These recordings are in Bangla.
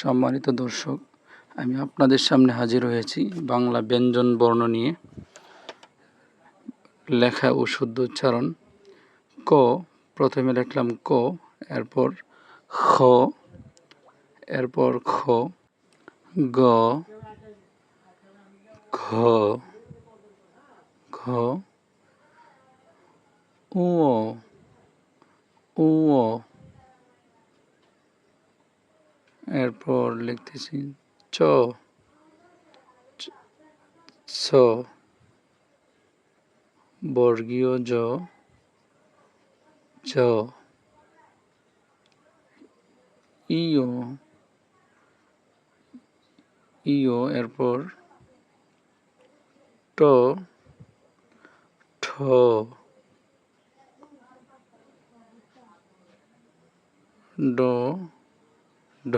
সম্মানিত দর্শক, আমি আপনাদের সামনে হাজির হয়েছি বাংলা ব্যঞ্জন বর্ণ নিয়ে। লেখা ও শুদ্ধ উচ্চারণ, ক, প্রথমে লিখলাম ক, এরপর খ এরপর খ, গ, ঘ ঘ, উ উ এরপর লিখতেছি চ বর্গীয় জ জ ইয় ইয় এরপর ট ঠ ড ঢ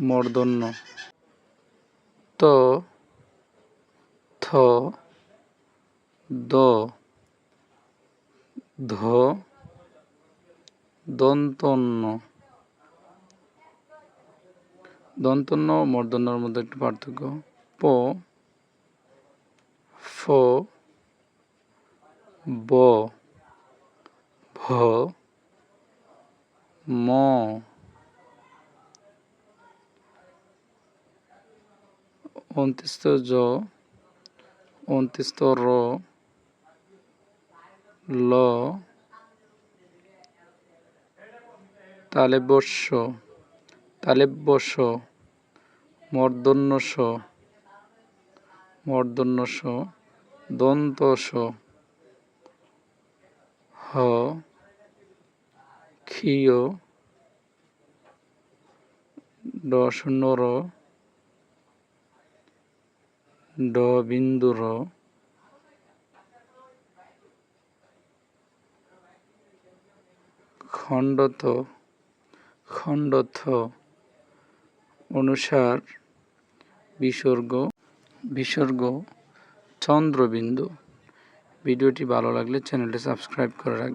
মূর্ধন্য ত থ দ ধ দন্তন্য। দন্তন্য ও মূর্ধন্যর মধ্যে একটু পার্থক্য। প ফ ব, ভ, ম। অন্ত্যস্ত জ অন্ত্যস্ত র ল তালেবস্য তালেব্যস্য মর্দন্য স মর্দন্য স দন্ত স হ ক্ষীয় ড শূন্য র ড বিন্দু র খণ্ডত খণ্ডথ অনুসার বিসর্গ বিসর্গ চন্দ্রবিন্দু। ভিডিওটি ভালো লাগলে চ্যানেলটি সাবস্ক্রাইব করে রাখবেন।